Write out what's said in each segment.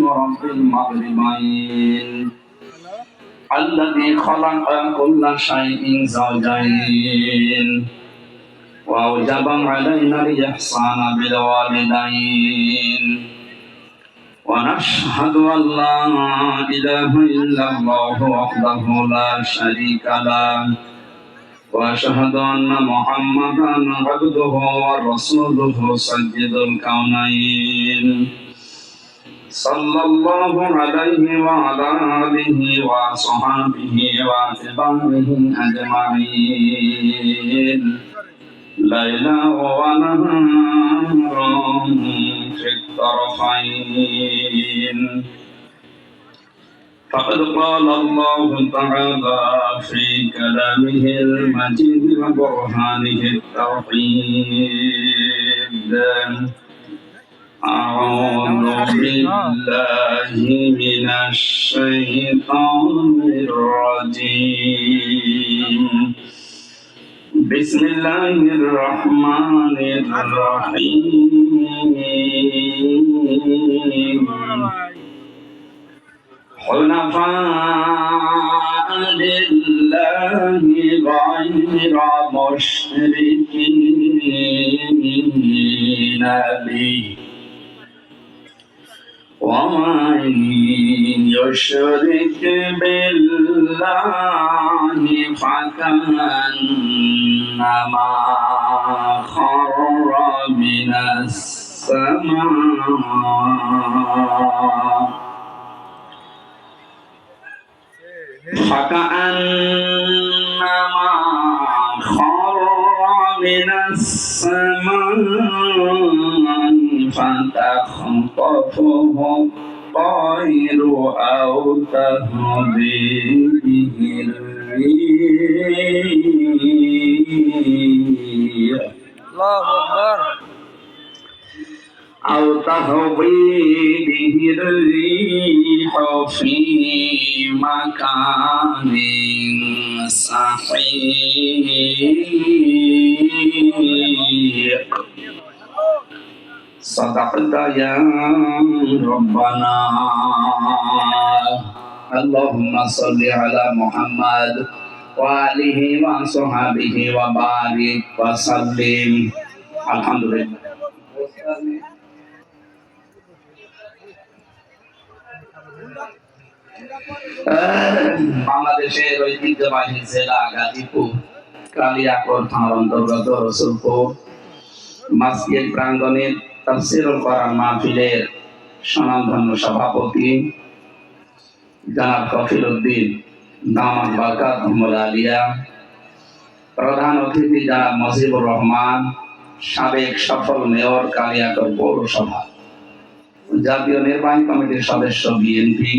ورب المغربين الذي خلق كل شيء زوجين وأوجب علينا الإحسان بالوالدين ونشهد أن لا إله إلا الله وحده لا شريك له وأشهد أن محمدا عبده ورسوله سيد الكونين صلى الله عليه وعلى آله وصحبه وأتباعه أجمعين. ليلا ونهارا في الطرفين. فقد قال الله تعالى في كلامه المجيد وبرهانه التوحيد. أعوذ بالله من الشيطان الرجيم. بسم الله الرحمن الرحيم. حنفاء لله غير مشركين. به ومن يشرك بالله فكأنما خر من السماء فكأنما خر من السماء فتخطفه الطير أو تهوي به الريح الله أكبر أو تهوي به الريح في مكان سحيق صدقت يا ربنا اللهم صل على محمد وآله وصحبه وبارك وسلم الحمد لله বাংলাদেশের ঐতিহ্যবাহী জেলা গাজীপুর কালিয়াকোট থানার অন্তর্গত রসুলপুর মাসজিদ প্রাঙ্গণের তাফসিরুল কোরআন মাহফিলের স্বনামধন্য সভাপতি জনাব কফিল উদ্দিন দামাত বারকাত মোহাম্মদ আলিয়া, প্রধান অতিথি জনাব মজিবুর রহমান, সাবেক সফল মেয়র কালিয়াকোট পৌরসভা, জাতীয় নির্বাহী কমিটির সদস্য বিএনপি,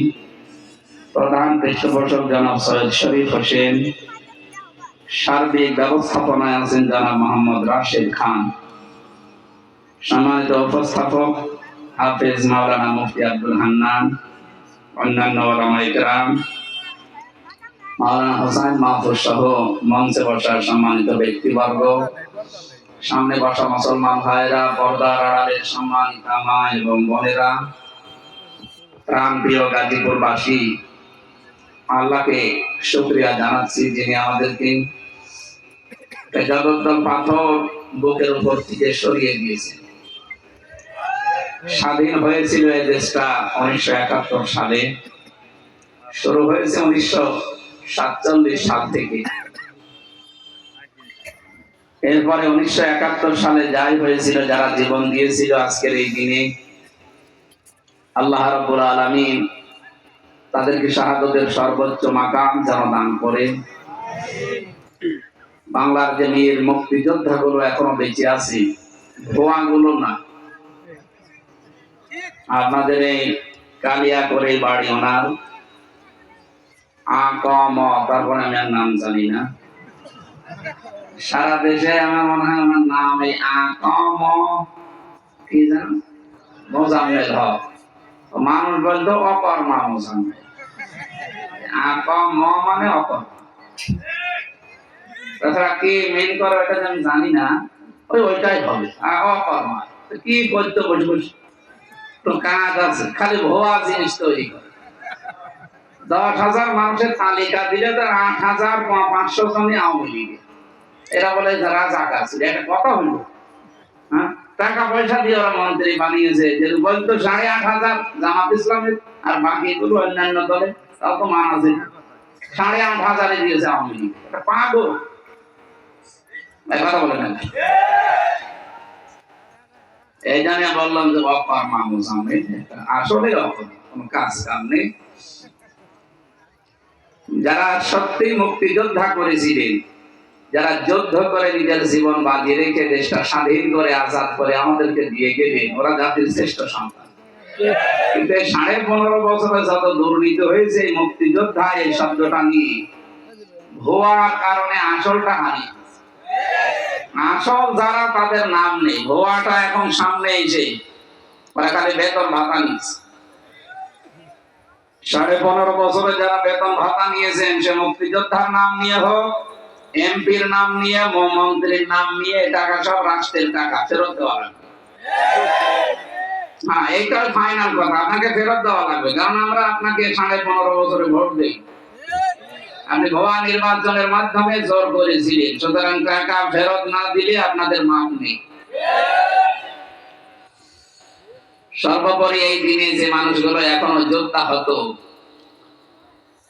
প্রধান পৃষ্ঠপোষক জনাব সৈয়দ শরীফ হোসেন, সার্বিক ব্যবস্থাপনায় আছেন জনাব মোহাম্মদ রাশেদ খান। সম্মানিত উপস্থাপক হাফেজ মাওলানা মুফতি আব্দুল হান্নান, অন্যান্য ওলামা ইকরাম মাওলানা হোসেন মাহফুজ সহ মঞ্চে বসার সম্মানিত ব্যক্তিবর্গ, সামনে বসা মুসলমান ভাইরা পর্দার আড়ালের সম্মানিতা মা এবং বোনেরা প্রাণ প্রিয় গাজীপুরবাসী, আল্লাহকে শুক্রিয়া জানাচ্ছি যিনি আমাদেরকে জগদ্দল পাথর বুকের উপর থেকে সরিয়ে দিয়েছে স্বাধীন হয়েছিল এই দেশটা উনিশশো একাত্তর সালে। শুরু হয়েছে উনিশশো সাতচল্লিশ সাল থেকে। এরপরে উনিশশো একাত্তর সালে যাই হয়েছিল, যারা জীবন দিয়েছিল আজকের এই দিনে, আল্লাহ রাব্বুল আলামিন তাদেরকে শাহাদতের সর্বোচ্চ মাকাম যেন দান করে। বাংলার যে মেয়ের মুক্তিযোদ্ধা গুলো এখনও বেঁচে আছে ধোঁয়া গুলো না। আপনাদের এই কালিয়া করে বাড়ি ওনার? আ, ক তারপরে আমি আর নাম জানি না। সারা দেশে আমার মনে হয় আমার নাম এই আ, ক জান মোজাম্মেল হক। মানুষ বলতো অকর্মা মোজাম্মেল। আ মানে অকর্মা তাছাড়া কি মেন করে যে আমি জানি না। ওই ওইটাই হবে। অকর্মা কি বলতো বসে বসে? কাজ আছে, খালি ভুয়া জিনিস তৈরি করে। দশ হাজার মানুষের তালিকা দিলে তো আট হাজার পাঁচশো জনই আওয়ামী লীগের এরা বলে জায়গা ছিল একটা কথা হলো হ্যাঁ? টাকা পয়সা দিয়ে ওরা মন্ত্রী বানিয়েছে, যে বলতো সাড়ে আট হাজার জামাত ইসলামের, আর বাকিগুলো অন্যান্য দলে, তাও তো মান আছে সাড়ে আট হাজারে দিয়েছে আওয়ামী লীগ। পাগল। কথা বলে না। এই জন্য বললাম যে মামুজ আমি আসলে কোনো কাজ কাম নেই। যারা সত্যি মুক্তিযোদ্ধা করেছিলেন, যারা যুদ্ধ করে নিজের জীবন বাজি রেখে দেশটা স্বাধীন করে, আজাদ করে আমাদেরকে দিয়ে গেলেন, ওরা জাতির শ্রেষ্ঠ সন্তান। কিন্তু সাড়ে পনেরো বছরে যত দুর্নীতি হয়েছে মুক্তিযোদ্ধা এই শব্দটা নিয়ে ভুয়ার কারণে আসলটা হানি আসল যারা তাদের নাম নেই, ভুয়াটা এখন সামনে এসে, ওরা খালি বেতন ভাতা নিচ্ছে সাড়ে পনেরো বছরে যারা বেতন ভাতা নিয়েছেন, সে মুক্তিযোদ্ধার নাম নিয়ে হোক, এমপির নাম নিয়ে মন্ত্রীর নাম নিয়ে টাকা সব রাষ্ট্রের টাকা, ফেরত দেওয়া লাগবে। হ্যাঁ এইটা ফাইনাল কথা, আপনাকে ফেরত দেওয়া লাগবে, কারণ আমরা আপনাকে সাড়ে পনেরো বছরে ভোট দিই। আপনি ভুয়া নির্বাচনের মাধ্যমে জোর করেছিলেন। সুতরাং টাকা ফেরত না দিলে আপনাদের মাপ নেই। সর্বোপরি এই দিনে যে মানুষগুলো এখনও যোদ্ধা হতো,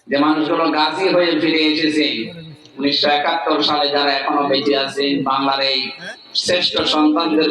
যে মানুষগুলো গাজী হয়ে ফিরে এসেছে, উনিশশো একাত্তর সালে যারা এখনও বেঁচে আছেন, বাংলার এই শ্রেষ্ঠ সন্তানদের